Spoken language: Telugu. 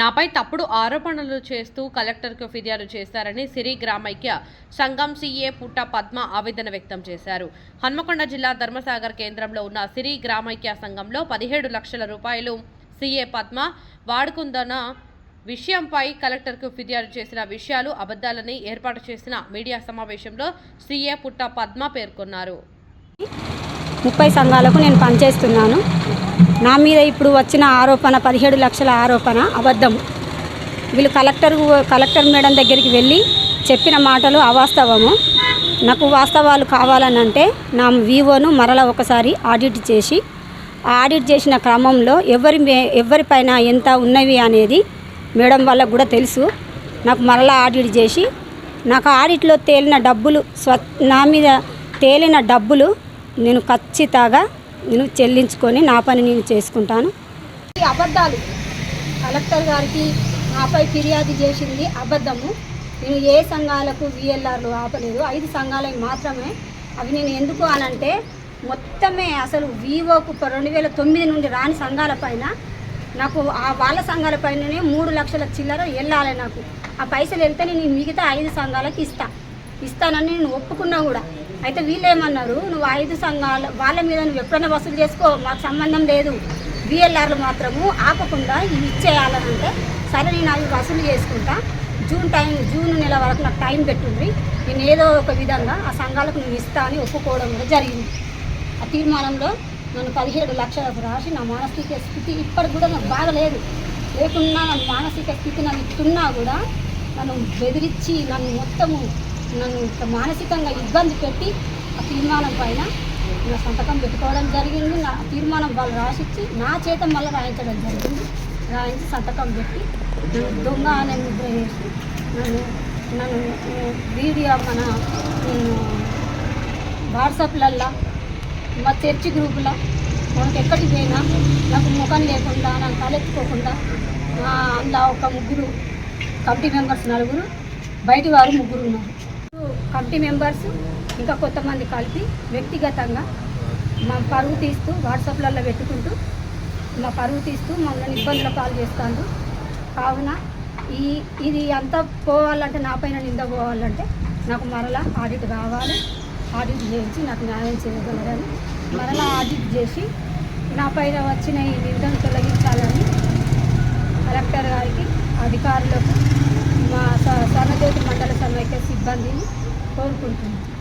నాపై తప్పుడు ఆరోపణలు చేస్తూ కలెక్టర్కు ఫిర్యాదు చేశారని సిరి గ్రామైక్య సంఘం సీఏ పుట్ట పద్మ ఆవేదన వ్యక్తం చేశారు. హన్మకొండ జిల్లా ధర్మసాగర్ కేంద్రంలో ఉన్న సిరి గ్రామైక్య సంఘంలో పదిహేడు లక్షల రూపాయలు సీఏ పద్మ వాడుకుందన్న విషయంపై కలెక్టర్కు ఫిర్యాదు చేసిన విషయాలు అబద్ధాలని ఏర్పాటు చేసిన మీడియా సమావేశంలో సీఏ పుట్ట పద్మ పేర్కొన్నారు. ముప్పై సంఘాలకు నేను పనిచేస్తున్నాను. నా మీద ఇప్పుడు వచ్చిన ఆరోపణ పదిహేడు లక్షల ఆరోపణ అబద్ధం. వీళ్ళు కలెక్టర్ కలెక్టర్ మేడం దగ్గరికి వెళ్ళి చెప్పిన మాటలు అవాస్తవము. నాకు వాస్తవాలు కావాలని అంటే నా వివోను మరల ఒకసారి ఆడిట్ చేసి ఆడిట్ చేసిన క్రమంలో ఎవరి మే- ఎవరిపైన ఎంత ఉన్నవి అనేది మేడం వాళ్ళకు కూడా తెలుసు. నాకు మరలా ఆడిట్ చేసి నాకు ఆడిట్లో తేలిన డబ్బులు స్వ నా మీద తేలిన డబ్బులు నేను ఖచ్చితంగా నేను చెల్లించుకొని నా పని నేను చేసుకుంటాను. ఈ అబద్ధాలు కలెక్టర్ గారికి నాపై ఫిర్యాదు చేసింది అబద్ధము. నేను ఏ సంఘాలకు విఎల్ఆర్లు ఆపలేదు. ఐదు సంఘాలకి మాత్రమే. అవి నేను ఎందుకు అనంటే మొత్తమే అసలు వివోకు రెండు వేల తొమ్మిది నుండి రాని సంఘాల పైన నాకు ఆ వాళ్ళ సంఘాల పైననే మూడు లక్షల చిల్లర వెళ్ళాలి నాకు. ఆ పైసలు వెళ్తే నేను మిగతా ఐదు సంఘాలకు ఇస్తాను ఇస్తానని నేను ఒప్పుకున్నా కూడా. అయితే వీళ్ళు ఏమన్నారు నువ్వు ఐదు సంఘాల వాళ్ళ మీద నువ్వు ఎప్పుడైనా వసూలు చేసుకో మాకు సంబంధం లేదు. బిఎల్ఆర్లు మాత్రము ఆపకుండా ఇవి ఇచ్చేయాలని అంటే సరే నేను అవి వసూలు చేసుకుంటా. జూన్ టైం జూన్ నెల వరకు నాకు టైం పెట్టుంది. నేను ఏదో ఒక విధంగా ఆ సంఘాలకు నువ్వు ఇస్తా అని ఒప్పుకోవడం కూడా జరిగింది. ఆ తీర్మానంలో నన్ను పదిహేడు లక్షలకు రాసి నా మానసిక స్థితి ఇప్పటికి కూడా నాకు బాగలేదు లేకున్నా నా మానసిక స్థితి నన్ను ఇస్తున్నా కూడా నన్ను బెదిరించి నన్ను మొత్తము నన్ను ఇంత మానసికంగా ఇబ్బంది పెట్టి ఆ తీర్మానం పైన నా సంతకం పెట్టుకోవడం జరిగింది. నా తీర్మానం వాళ్ళు రాసిచ్చి నా చేత మళ్ళీ రాయించడం జరిగింది. రాయించి సంతకం పెట్టి నన్ను దొంగ అనే ముద్ర వేసి నన్ను నన్ను వీడియో మన వాట్సాప్లల్లో మా చర్చి గ్రూపులో మనకు ఎక్కడికి పోయినా నాకు ముఖం లేకుండా నాకు తలెత్తుకోకుండా అందులో ఒక ముగ్గురు కమిటీ మెంబర్స్ నలుగురు బయటి వారు ముగ్గురు ఉన్నారు. కమిటీ మెంబర్స్ ఇంకా కొంతమంది కలిపి వ్యక్తిగతంగా మా పరువు తీస్తూ వాట్సాప్లలో పెట్టుకుంటూ మా పరువు తీస్తూ మమ్మల్ని ఇబ్బందుల పాలు చేస్తాను కావున ఈ ఇది అంతా పోవాలంటే నా పైన నింద పోవాలంటే నాకు మరలా ఆడిట్ కావాలి ఆడిట్ చేయించి నాకు న్యాయం చేయగలరని మరలా ఆడిట్ చేసి నా పైన వచ్చిన ఈ నిందను తొలగించాలని కలెక్టర్ గారికి అధికారులకు మా స- స్వర్ణజ్యోతి మండల సమైక్య సిబ్బందిని కోరుకుంటున్నాను